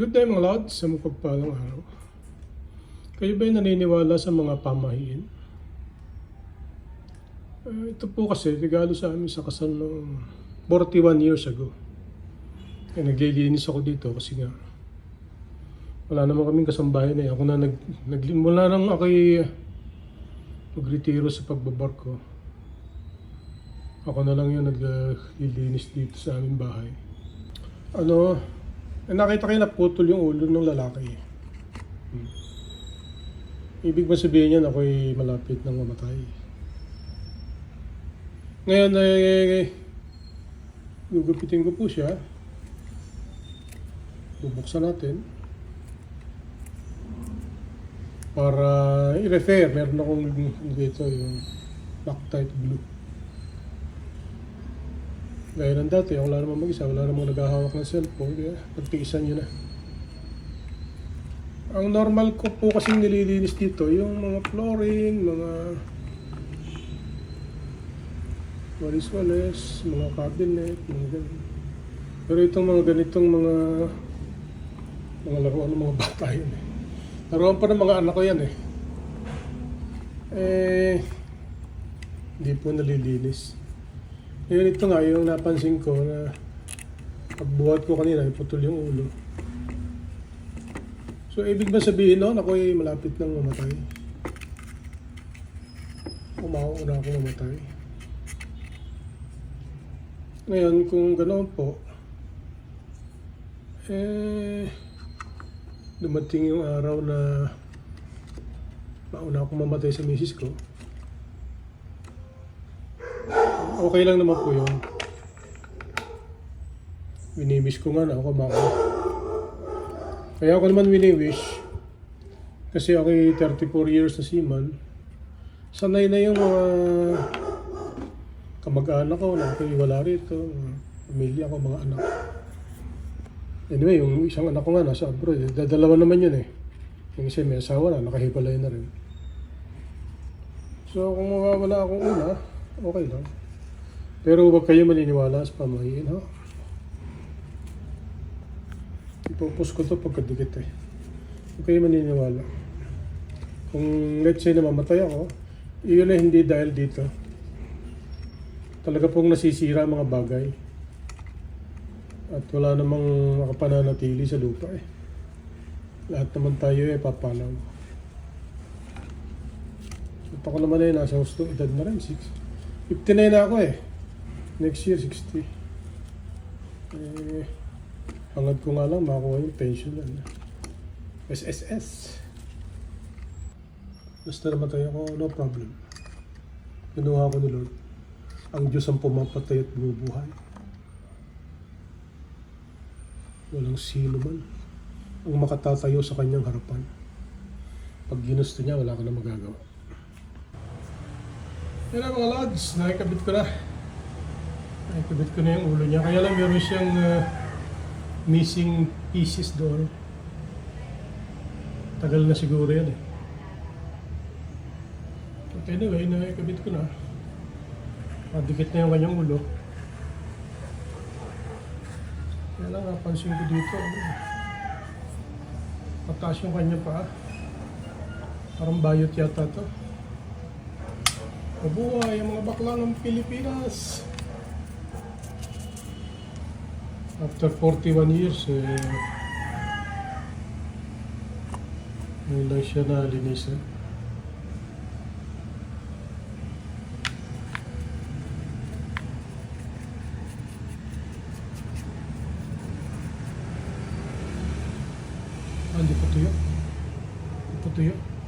Good day mga lods sa mapagpalang araw. Kayo ba'y naniniwala sa mga pamahiin? Eh, ito po kasi regalo sa amin sa kasal noong 41 years ago. Eh, naglilinis ako dito kasi nga wala naman kaming kasambahay na eh. Ako na nag, nag mula nang ako'y magretiro sa pagbabarko. Ako na lang yung naglilinis dito sa aming bahay. Ano, eh, nakita kayo naputol yung ulo ng lalaki. Hmm. Ibig ba sabihin yan ako'y malapit ng mamatay? Ngayon ay gugupitin ko po siya. Bubuksan natin. Para i-refer, meron akong dito yung Loctite Blue. Gaya ng dati, wala namang mag-isa, wala namang naghahawak ng cellphone, kaya pagtiisan nyo na. Ang normal ko po kasi nililinis dito, yung mga flooring, mga walis-walis, mga cabinet, mga ganun. Pero itong mga ganitong mga mga laruan ng mga bata yun eh. Laruan pa ng mga anak ko yan eh. Eh, hindi po nalilinis. Ngayon ito nga, yung napansin ko na pagbuhat ko kanina, iputol yung ulo. So, ibig ba sabihin noon, ako ay malapit nang mamatay? Umauna ako mamatay. Ngayon, kung ganoon po, eh, dumating yung araw na mauna akong mamatay sa misis ko. Okay lang naman po yun. Winiwish ko nga na ako mako. Kaya ako naman wini-wish kasi ako 34 years na seaman. Sanay na yung mga kamag-anak ko na ako'y wala rito, pamilya ko, mga anak. Anyway, yung isang anak ko nga nasa abroad, eh. dadalawa naman yun eh. Yung isa may asawa na, nakahiwalay na rin. So kung mawawala akong una, okay lang. Pero huwag kayo maniniwala sa pamahiin, ha? Ipupus ko to pagkadikit eh. Huwag kayo maniniwala. Kung let's say na mamatay ako, iyon na hindi dahil dito. Talaga pong nasisira mga bagay. At wala namang makapananatili sa lupa eh. Lahat naman tayo eh papanaw. At ako naman eh, nasa hustong edad na rin. Six. 59 na ako eh. Next year, 60. Eh, hangad ko nga lang makakuha yung pension na. SSS. Basta namatay ako, no problem. Kinuha ko ni Lord. Ang Diyos ang pumapatay at bumubuhay. Walang sino man ang makatatayo sa kanyang harapan. Pag ginusto niya, wala ka na magagawa. Yan ang mga lads, nakikabit ko na. Nakikabit ko na yung ulo niya. Kaya lang meron siyang uh, missing pieces doon. Tagal na siguro yan eh. But anyway, nakikabit ko na. Madikit na yung kanyang ulo. Kaya lang napansin ko dito. ano, Mataas yung kanya pa. Parang bayot yata to. Mabuhay ang mga bakla ng Pilipinas. After 41 years, eh, ngayon lang siya nalinisan. Ah, hindi pa tuyo. Hindi pa tuyo.